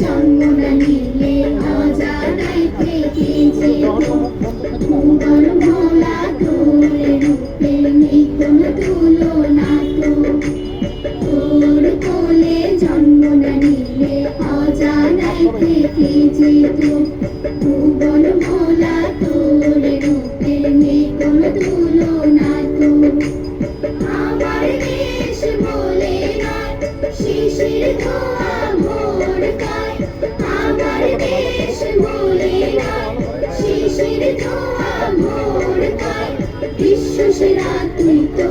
জন্ম না নিলে অজানাই থেকেছে। তোমার কোলে জন্ম না নিলে অজানাই থেকেছে তো ভুবন ভোলা তোর রূপে নেই কোনো তুলনা তো। আমার দেশ বলে নয়, শিশির ধোয়া ভোর আমার দেশ বলে নয়, শিশির ধোয়া ভোর গায় বিশ্ব সেরা তুই তো।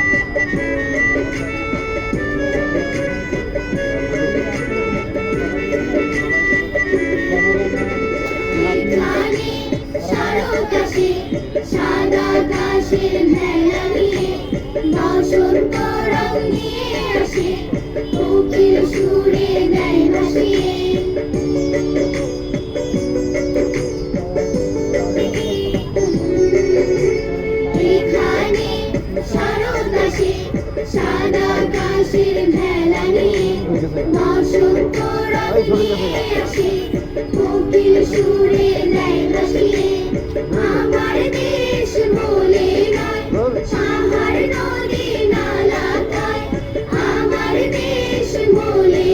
সাদা কাশের মেলা নিয়ে বসন্ত রং দেশ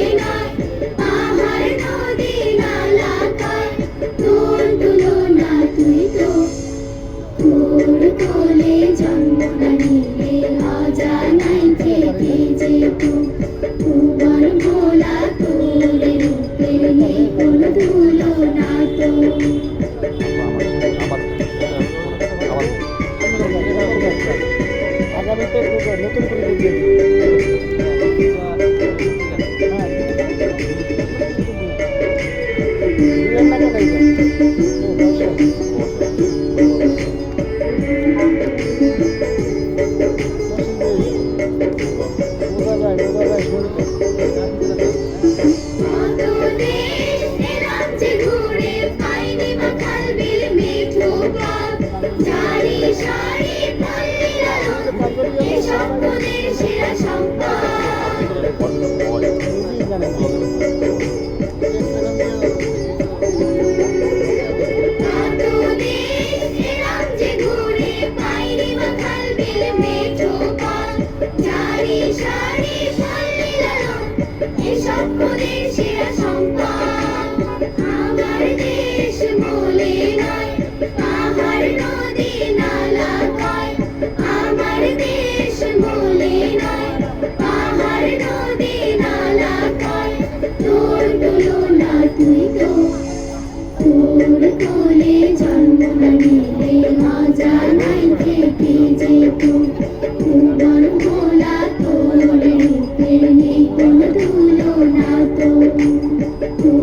সারি পল্লী এসব সেরা সম্পদ এসব প্রদেশিরা Thank you.